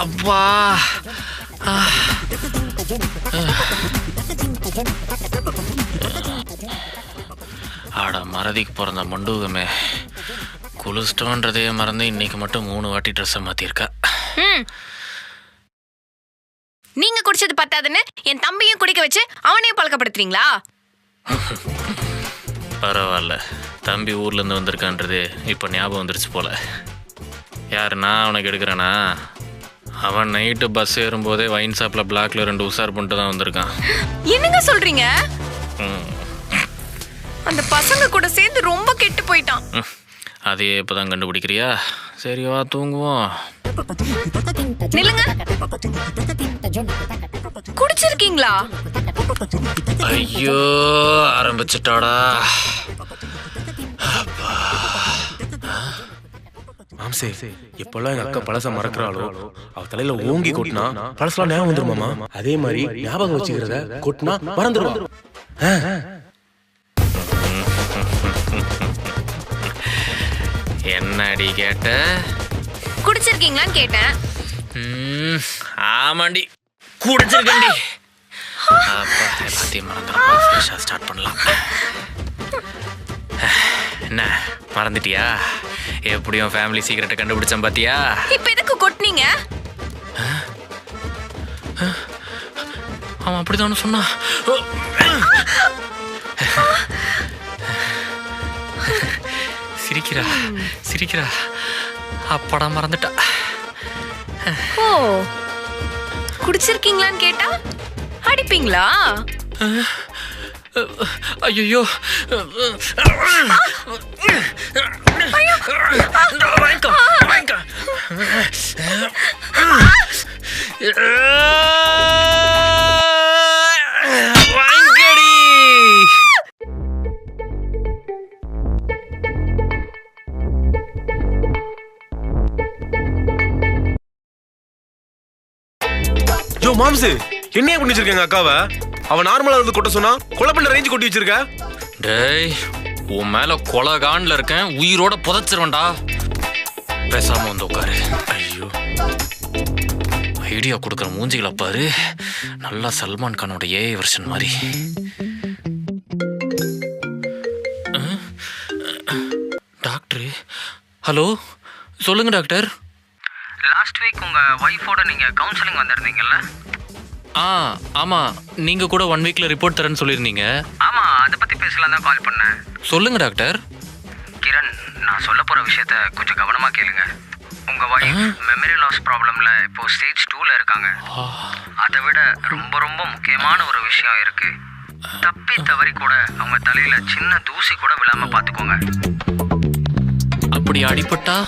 அப்பா. ஆட மறதிக்கு பிறந்த மண்டூகமே. குளிச்சிட்டோன்றதே மறந்து இன்னைக்கு மட்டும் மூணு வாட்டி ட்ரெஸ்ஸை மாற்றிருக்கா நீங்க குடிச்சது பத்தாதுன்னு என் தம்பியும் குடிக்க வச்சு அவனையும் பழக்கப்படுத்துறீங்களா? பரவாயில்ல தம்பி ஊர்லேருந்து வந்திருக்கான்றது இப்போ ஞாபகம் வந்துருச்சு போல. யார் நான் அவனுக்கு எடுக்கிறேனா? அவன் நைட்டு பஸ் ஏறும்போதே வைன் ஷாப்பில் பிளாக்ல ரெண்டு உஷார் பண்ணிட்டு தான் வந்திருக்கான். என்னங்க சொல்றீங்க. அந்த பசங்க கூட சேர்ந்து ரொம்ப கெட்டு போயிட்டான். அதையே இப்போ தான் கண்டுபிடிக்கிறியா? சரி வா தூங்குவோம். நில்லுங்க. குடிச்சிருக்கீங்களா? ஐயோ ஆரம்பிச்சிட்டாடா. மாம்சே எப்பெல்லாம் எங்க அக்கா பழச மறக்கிறாளோ அவ தலையில ஓங்கி கொட்டினா பழசெல்லாம் ஞாபகம் வந்துருமாமா அதே மாதிரி ஞாபகம் வச்சுக்கிறத கொட்டினா மறந்துடுவா என்னடி கேட்ட? குடிச்சிருக்கீங்களான்னு கேட்டேன். ம், ஆமாண்டி. குடிச்சிருக்கண்டி அப்பா எல்லாத்தையும் ஃப்ரெஷ்ஷாக ஸ்டார்ட் பண்ணலாம். என்ன மறந்துட்டியா? எப்படியும் ஃபேமிலி சீக்கிரட்டை கண்டுபிடிச்சேன் பாத்தியா? இப்ப எதுக்கு கொட்டினீங்க? அவன் அப்படிதானே சொன்னான் சிரிக்கிறா சிரிக்கிறா. அப்படா மறந்துட்டா. ஓ குடிச்சிருக்கீங்களான்னு கேட்டா? அடிப்பீங்களா? ஐயோ வாங்கடி. யோ மாம்சு என்னைய பண்ணி வச்சிருக்கேங்க அக்காவை? அவ நார்மலா இருந்து கொட்ட சொன்னா கொலை பண்ண ரேஞ்சு கொட்டி வச்சிருக்க? டேய் உன் மேல கொலகான்ல இருக்கேன் உயிரோட புதைச்சிருவேன்டா. பேசாம வந்து உட்காரு. ஐயோ. ஐடியா கொடுக்குற மூஞ்சிகளை பாரு. நல்லா சல்மான் கானோட ஏஐ வெர்ஷன் மாதிரி. டாக்டரு ஹலோ சொல்லுங்க டாக்டர். லாஸ்ட் வீக் உங்க ஒய்ஃபோட நீங்க கவுன்சிலிங் வந்திருந்தீங்கல்ல? ஆ ஆமா நீங்க கூட ஒன் வீக்ல ரிப்போர்ட் தரேன்னு சொல்லியிருந்தீங்க. ஆமா அதை பத்தி பேசலாம் தான் கால் பண்ணேன். சொல்லுங்க டாக்டர். கிரண் நான் சொல்ல போற விஷயத்த கொஞ்சம் கவனமா கேளுங்க. உங்க ஒய்ஃப் மெமரி லாஸ் ப்ராப்ளம்ல இப்போ ஸ்டேஜ் டூல இருக்காங்க. அதை விட ரொம்ப ரொம்ப முக்கியமான ஒரு விஷயம் இருக்கு. தப்பி தவறி கூட அவங்க தலையில சின்ன தூசி கூட விழாம பாத்துக்கோங்க. அப்படி அடிபட்டா?